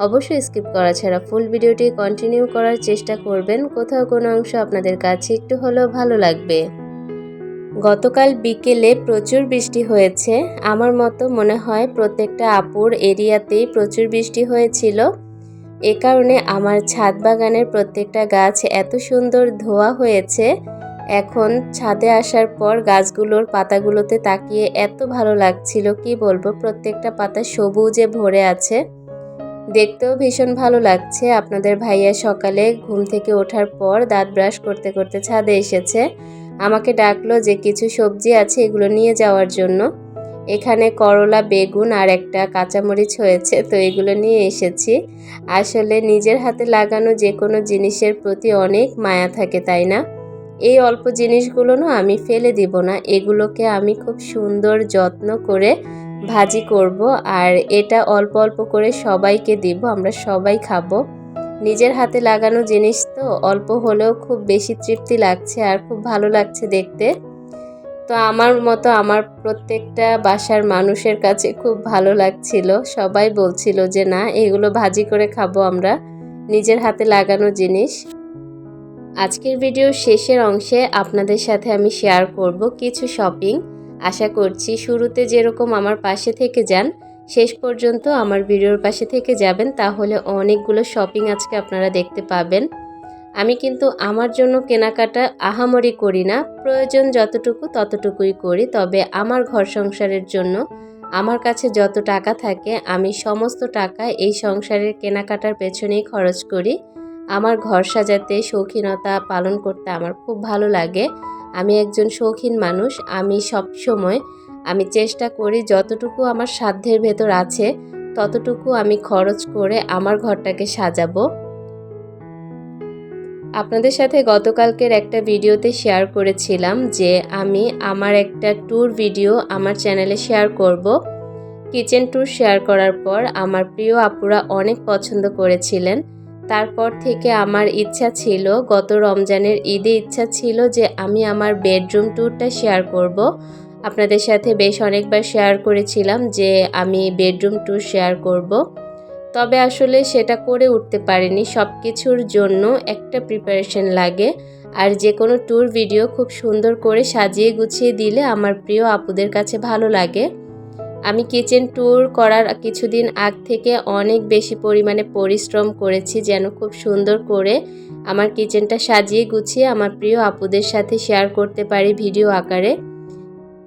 অবশ্যই স্কিপ করা ছাড়া ফুল ভিডিওটি কন্টিনিউ করার চেষ্টা করবেন। কোথাও কোনো অংশ আপনাদের কাছে একটু হলেও ভালো লাগবে। গতকাল বিকেলে প্রচুর বৃষ্টি হয়েছে। আমার মতো মনে হয় প্রত্যেকটা আপুর এরিয়াতেই প্রচুর বৃষ্টি হয়েছিল। এ কারণে আমার ছাদ বাগানের প্রত্যেকটা গাছ এত সুন্দর ধোয়া হয়েছে। এখন ছাদে আসার পর গাছগুলোর পাতাগুলোতে তাকিয়ে এত ভালো লাগছিল, কি বলব? প্রত্যেকটা পাতা সবুজে ভরে আছে। দেখতেও ভীষণ ভালো লাগছে। আপনাদের ভাইয়া সকালে ঘুম থেকে ওঠার পর দাঁত ব্রাশ করতে করতে ছাদে এসেছে। আমাকে ডাকলো যে, কিছু সবজি আছে এগুলো নিয়ে যাওয়ার জন্য। এখানে করলা, বেগুন আর একটা কাঁচামরিচ হয়েছে, তো এগুলো নিয়ে এসেছি। আসলে নিজের হাতে লাগানো যে কোনো জিনিসের প্রতি অনেক মায়া থাকে, তাই না? এই অল্প জিনিসগুলো না আমি ফেলে দিব না। এগুলোকে আমি খুব সুন্দর যত্ন করে ভাজি করব আর এটা অল্প অল্প করে সবাইকে দিব, আমরা সবাই খাব। নিজের হাতে লাগানো জিনিস তো, অল্প হলেও খুব বেশি তৃপ্তি লাগছে আর খুব ভালো লাগছে দেখতে। তো আমার মতো আমার প্রত্যেকটা বাসার মানুষের কাছে খুব ভালো লাগছিল। সবাই বলছিল যে, না, এগুলো ভাজি করে খাব আমরা, নিজের হাতে লাগানো জিনিস। আজকের ভিডিওর শেষের অংশে আপনাদের সাথে আমি শেয়ার করব কিছু শপিং আশা করছি শুরুতে যেরকম আমার পাশে থেকে যান, শেষ পর্যন্ত আমার ভিডিওর পাশে থেকে যাবেন, তাহলে অনেকগুলো শপিং আজকে আপনারা দেখতে পাবেন। আমি কিন্তু আমার জন্য কেনাকাটা আহামরি করি না, প্রয়োজন যতটুকু ততটুকুই করি, তবে আমার ঘর সংসারের জন্য আমার কাছে যত টাকা থাকে, আমি সমস্ত টাকা এই সংসারের কেনাকাটার পেছনেই খরচ করি। আমার ঘর সাজাতে, শৌখিনতা পালন করতে আমার খুব ভালো লাগে। আমি একজন শৌখিন মানুষ, আমি সব সময় আমি চেষ্টা করি যতটুকু আমার সাধ্যের ভেতর আছে, ততটুকু আমি খরচ করে আমার ঘরটাকে সাজাবো। আপনাদের সাথে গতকালকের একটা ভিডিওতে শেয়ার করেছিলাম যে আমি আমার একটা ট্যুর ভিডিও আমার চ্যানেলে শেয়ার করব। কিচেন ট্যুর শেয়ার করার পর আমার প্রিয় আপুরা অনেক পছন্দ করেছিলেন। তারপর থেকে আমার ইচ্ছা ছিল, গত রমজানের ঈদে ইচ্ছা ছিল যে আমি আমার বেডরুম ট্যুরটা শেয়ার করব। আপনাদের সাথে বেশ অনেকবার শেয়ার করেছিলাম যে আমি বেডরুম ট্যুর শেয়ার করব। তবে আসলে সেটা করে উঠতে পারিনি সব কিছুর জন্য একটা প্রিপারেশন লাগে। আর যে কোনো ট্যুর ভিডিও খুব সুন্দর করে সাজিয়ে গুছিয়ে দিলে আমার প্রিয় আপুদের কাছে ভালো লাগে। আমি কিচেন ট্যুর করার কিছুদিন আগ থেকে অনেক বেশি পরিমাণে পরিশ্রম করেছি যেন খুব সুন্দর করে আমার কিচেনটা সাজিয়ে গুছিয়ে আমার প্রিয় আপুদের সাথে শেয়ার করতে পারি ভিডিও আকারে।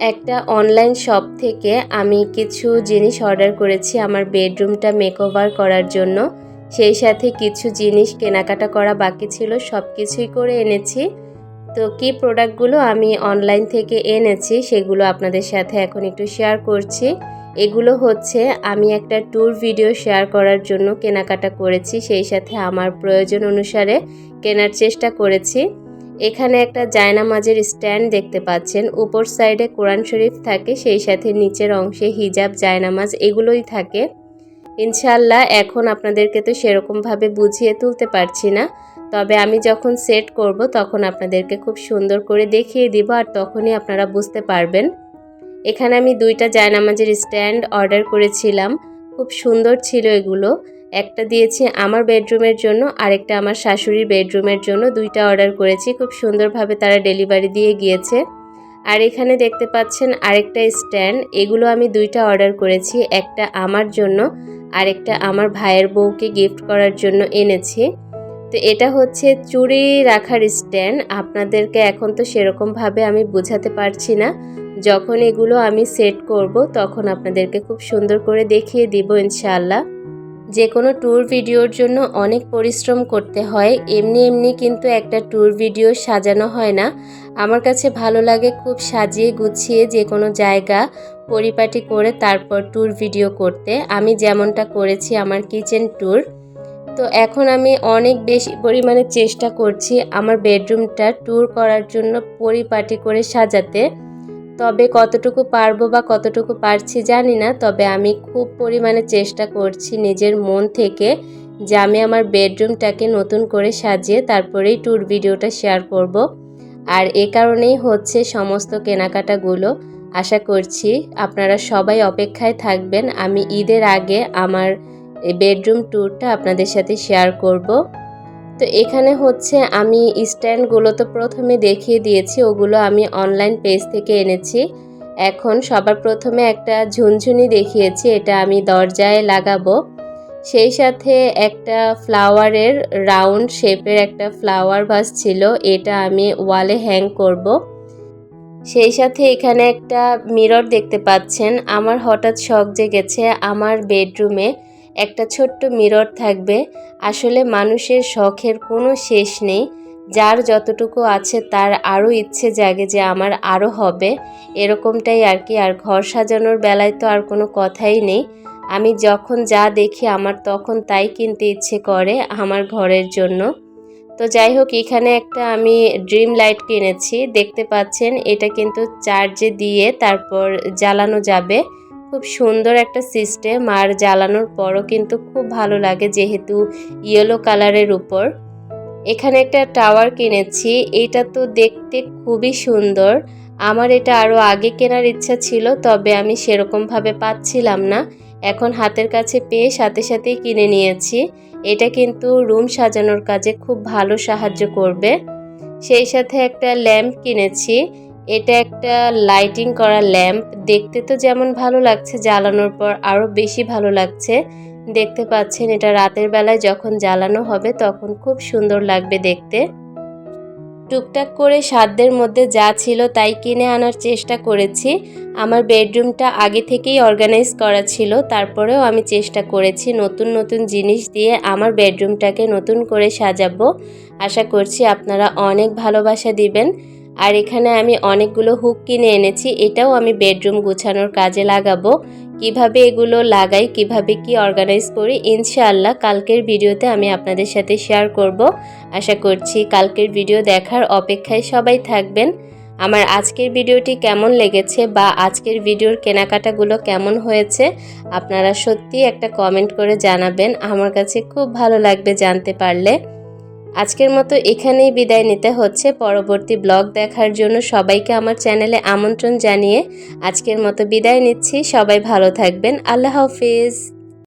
একটা অনলাইন শপ থেকে আমি কিছু জিনিস অর্ডার করেছি আমার বেডরুমটা মেকওভার করার জন্য। সেই সাথে কিছু জিনিস কেনাকাটা করা বাকি ছিল সব কিছুই করে এনেছি। তো কি প্রোডাক্টগুলো আমি অনলাইন থেকে এনেছি, সেগুলো আপনাদের সাথে এখন একটু শেয়ার করছি। এগুলো হচ্ছে, আমি একটা ট্যুর ভিডিও শেয়ার করার জন্য কেনাকাটা করেছি, সেই সাথে আমার প্রয়োজন অনুসারে কেনার চেষ্টা করেছি। এখানে একটা জায়নামাজের স্ট্যান্ড দেখতে পাচ্ছেন, উপর সাইডে কোরআন শরীফ থাকে, সেই সাথে নিচের অংশে হিজাব, জায়নামাজ এগুলোই থাকে। ইনশাল্লাহ এখন আপনাদেরকে তো সেরকমভাবে বুঝিয়ে তুলতে পারছি না। তবে আমি যখন সেট করব, তখন আপনাদেরকে খুব সুন্দর করে দেখিয়ে দিব আর তখনই আপনারা বুঝতে পারবেন। এখানে আমি দুইটা জায়নামাজের স্ট্যান্ড অর্ডার করেছিলাম। খুব সুন্দর ছিল এগুলো। একটা দিয়েছি আমার বেডরুমের জন্য, আরেকটা আমার শাশুড়ির বেডরুমের জন্য। দুইটা অর্ডার করেছি। খুব সুন্দরভাবে তারা ডেলিভারি দিয়ে গিয়েছে। আর এখানে দেখতে পাচ্ছেন আরেকটা স্ট্যান্ড এগুলো আমি দুইটা অর্ডার করেছি। একটা আমার জন্য, আরেকটা আমার ভাইয়ের বউকে গিফট করার জন্য এনেছি। তো এটা হচ্ছে চুড়ি রাখার স্ট্যান্ড। আপনাদেরকে এখন তো সেরকমভাবে আমি বোঝাতে পারছি না। যখন এগুলো আমি সেট করব, তখন আপনাদেরকে খুব সুন্দর করে দেখিয়ে দিব ইনশাআল্লাহ। যে কোনো ট্যুর ভিডিওর জন্য অনেক পরিশ্রম করতে হয়। এমনি এমনি কিন্তু একটা ট্যুর ভিডিও সাজানো হয় না। আমার কাছে ভালো লাগে খুব সাজিয়ে গুছিয়ে যে কোনো জায়গা পরিপাটি করে তারপর ট্যুর ভিডিও করতে। আমি যেমনটা করেছি আমার কিচেন ট্যুর। তো এখন আমি অনেক বেশি পরিমাণে চেষ্টা করছি আমার বেডরুমটা ট্যুর করার জন্য পরিপাটি করে সাজাতে। তবে কতটুকু পারব বা কতটুকু পারছি জানি না, তবে আমি খুব পরিমাণে চেষ্টা করছি নিজের মন থেকে যে আমি আমার বেডরুমটাকে নতুন করে সাজিয়ে তারপরেই ট্যুর ভিডিওটা শেয়ার করব। আর এ কারণেই হচ্ছে সমস্ত কেনাকাটাগুলো। আশা করছি আপনারা সবাই অপেক্ষায় থাকবেন। আমি ঈদের আগে আমার এই বেডরুম ট্যুরটা আপনাদের সাথে শেয়ার করব। তো এখানে হচ্ছে আমি স্ট্যান্ডগুলো তো প্রথমে দেখিয়ে দিয়েছি, ওগুলো আমি অনলাইন পেজ থেকে এনেছি। এখন সবার প্রথমে একটা ঝুনঝুনি দেখিয়েছি, এটা আমি দরজায় লাগাবো। সেই সাথে একটা ফ্লাওয়ারের রাউন্ড শেপের একটা ফ্লাওয়ার ভাস ছিল, এটা আমি ওয়ালে হ্যাং করব। সেই সাথে এখানে একটা মিরর দেখতে পাচ্ছেন, আমার হঠাৎ শখ জেগেছে আমার বেডরুমে একটা ছোট্ট মিরর থাকবে। আসলে মানুষের শখের কোনো শেষ নেই। যার যতটুকু আছে তার আরও ইচ্ছে জাগে যে আমার আরও হবে। এরকমটাই আর কি। আর ঘর সাজানোর বেলায় তো আর কোনো কথাই নেই। আমি যখন যা দেখি আমার তখন তাই কিনতে ইচ্ছে করে আমার ঘরের জন্য। তো যাই হোক, এখানে একটা আমি ড্রিম লাইট কিনেছি। দেখতে পাচ্ছেন, এটা কিন্তু চার্জে দিয়ে তারপর জ্বালানো যাবে। খুব সুন্দর একটা সিস্টেম আর জ্বালানোর পরও কিন্তু খুব ভালো লাগে যেহেতু ইয়েলো কালারের উপর। এখানে একটা টাওয়ার কিনেছি, এটা তো দেখতে খুবই সুন্দর। আমার এটা আরও আগে কেনার ইচ্ছা ছিল, তবে আমি সেরকমভাবে পাচ্ছিলাম না। এখন হাতের কাছে পেয়ে সাথে সাথেই কিনে নিয়েছি। এটা কিন্তু রুম সাজানোর কাজে খুব ভালো সাহায্য করবে। সেই সাথে একটা ল্যাম্প কিনেছি এটা একটা লাইটিং করা ল্যাম্প দেখতে তো যেমন ভালো লাগছে, জ্বালানোর পর আরও বেশি ভালো লাগছে। দেখতে পাচ্ছেন এটা রাতের বেলায় যখন জ্বালানো হবে তখন খুব সুন্দর লাগবে দেখতে। টুকটাক করে সাধ্যের মধ্যে যা ছিল তাই কিনে আনার চেষ্টা করেছি। আমার বেডরুমটা আগে থেকেই অর্গানাইজ করা ছিল, তারপরেও আমি চেষ্টা করেছি নতুন নতুন জিনিস দিয়ে আমার বেডরুমটাকে নতুন করে সাজাবো। আশা করছি আপনারা অনেক ভালোবাসা দিবেন। আর এখানে আমি অনেকগুলো হুক কিনে এনেছি, এটাও আমি বেডরুম গুছানোর কাজে লাগাবো। কীভাবে এগুলো লাগাই, কীভাবে কি অর্গানাইজ করি, ইনশাআল্লাহ কালকের ভিডিওতে আমি আপনাদের সাথে শেয়ার করব। আশা করছি কালকের ভিডিও দেখার অপেক্ষায় সবাই থাকবেন। আমার আজকের ভিডিওটি কেমন লেগেছে বা আজকের ভিডিওর কেনাকাটাগুলো কেমন হয়েছে, আপনারা সত্যি একটা কমেন্ট করে জানাবেন। আমার কাছে খুব ভালো লাগবে জানতে পারলে। আজকের মতো এখানেই বিদায় নিতে হচ্ছে। পরবর্তী ব্লগ দেখার জন্য সবাইকে আমার চ্যানেলে আমন্ত্রণ জানিয়ে আজকের মতো বিদায় নিচ্ছি। সবাই ভালো থাকবেন। আল্লাহ হাফিজ।